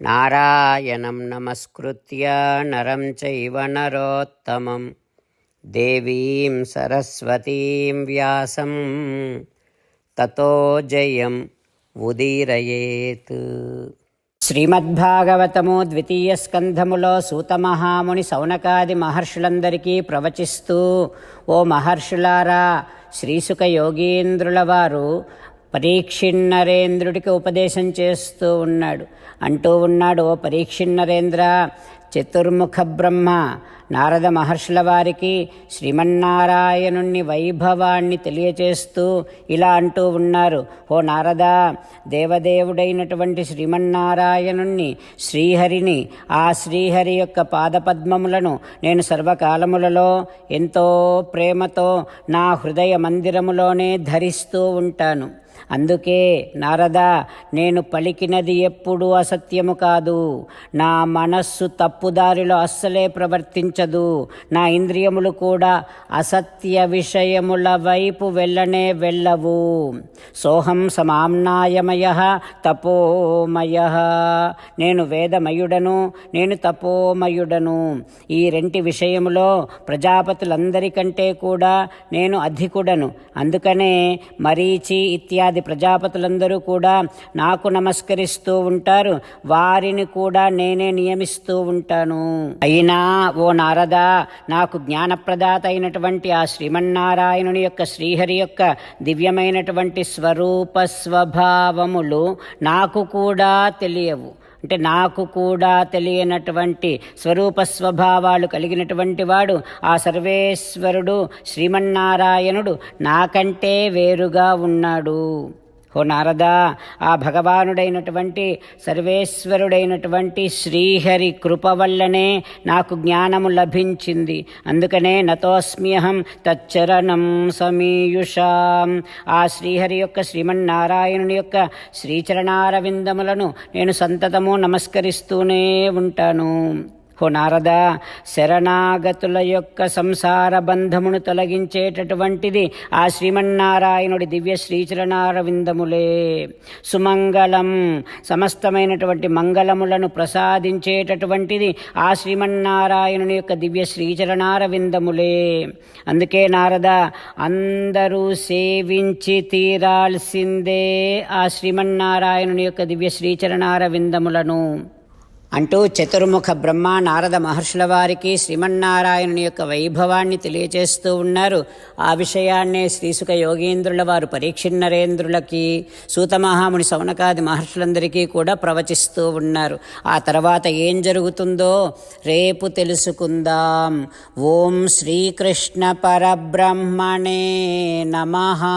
నారాయణం నమస్కృత్య నరం చైవ నరోత్తమం దేవీం సరస్వతీం వ్యాసం తతో జయం ఉదీరయేత్ శ్రీమద్భాగవతము ద్వితీయ స్కంధములో సూతమహాముని సౌనకాది మహర్షులందరికీ ప్రవచిస్తూ ఓ మహర్షులారా శ్రీసుక యోగీంద్రుల వారు పరీక్షిన్నరేంద్రుడికి ఉపదేశం చేస్తూ ఉన్నాడు. అంటూ ఉన్నాడు ఓ పరీక్షిన్నరేంద్ర చతుర్ముఖ బ్రహ్మ నారద మహర్షుల వారికి శ్రీమన్నారాయణుణ్ణి వైభవాన్ని తెలియచేస్తూ ఇలా అంటూ ఉన్నారు. ఓ నారద దేవదేవుడైనటువంటి శ్రీమన్నారాయణుణ్ణి శ్రీహరిని ఆ శ్రీహరి యొక్క పాదపద్మములను నేను సర్వకాలములలో ఎంతో ప్రేమతో నా హృదయ మందిరములోనే ధరిస్తూ ఉంటాను. అందుకే నారద నేను పలికినది ఎప్పుడూ అసత్యము కాదు. నా మనస్సు తప్పుదారిలో అస్సలే ప్రవర్తించదు. నా ఇంద్రియములు కూడా అసత్య విషయముల వైపు వెళ్ళనే వెళ్ళవు. సోహం సమామ్నాయమయ తపోమయ. నేను వేదమయుడను నేను తపోమయుడను. ఈ రెంటి విషయములో ప్రజాపతులందరికంటే కూడా నేను అధికుడను. అందుకనే మరీచి ఇత్యాది ప్రజాపతులందరూ కూడా నాకు నమస్కరిస్తూ ఉంటారు. వారిని కూడా నేనే నియమిస్తూ ఉంటాను. అయినా ఓ నారద నాకు జ్ఞానప్రదాత అయినటువంటి ఆ శ్రీమన్నారాయణుని యొక్క శ్రీహరి యొక్క దివ్యమైనటువంటి స్వరూప స్వభావములు నాకు కూడా తెలియవు. అంటే నాకు కూడా తెలియనటువంటి స్వరూప స్వభావాలు కలిగినటువంటి వాడు ఆ సర్వేశ్వరుడు శ్రీమన్నారాయణుడు నాకంటే వేరుగా ఉన్నాడు. ఓ నారదా ఆ భగవానుడైనటువంటి సర్వేశ్వరుడైనటువంటి శ్రీహరి కృప వల్లనే నాకు జ్ఞానము లభించింది. అందుకనే నతోస్మ్యహం తచ్చరణం సమీయుషాం. ఆ శ్రీహరి యొక్క శ్రీమన్నారాయణుని యొక్క శ్రీచరణారవిందములను నేను సంతతము నమస్కరిస్తూనే ఉంటాను. ఓ నారద శరణాగతుల యొక్క సంసార బంధమును తొలగించేటటువంటిది ఆ శ్రీమన్నారాయణుడి దివ్య శ్రీచరణారవిందములే. సుమంగళం సమస్తమైనటువంటి మంగళములను ప్రసాదించేటటువంటిది ఆ శ్రీమన్నారాయణుని యొక్క దివ్య శ్రీచరణారవిందములే. అందుకే నారద అందరూ సేవించి తీరాల్సిందే ఆ శ్రీమన్నారాయణుని యొక్క దివ్య శ్రీచరణారవిందములను. అంటూ చతుర్ముఖ బ్రహ్మ నారద మహర్షుల వారికి శ్రీమన్నారాయణుని యొక్క వైభవాన్ని తెలియచేస్తూ ఉన్నారు. ఆ విషయాన్నే శ్రీసుక యోగీంద్రుల వారు పరీక్షిన్నరేంద్రులకి సూతమహాముని సౌనకాది మహర్షులందరికీ కూడా ప్రవచిస్తూ ఉన్నారు. ఆ తర్వాత ఏం జరుగుతుందో రేపు తెలుసుకుందాం. ఓం శ్రీకృష్ణ పరబ్రహ్మణే నమహా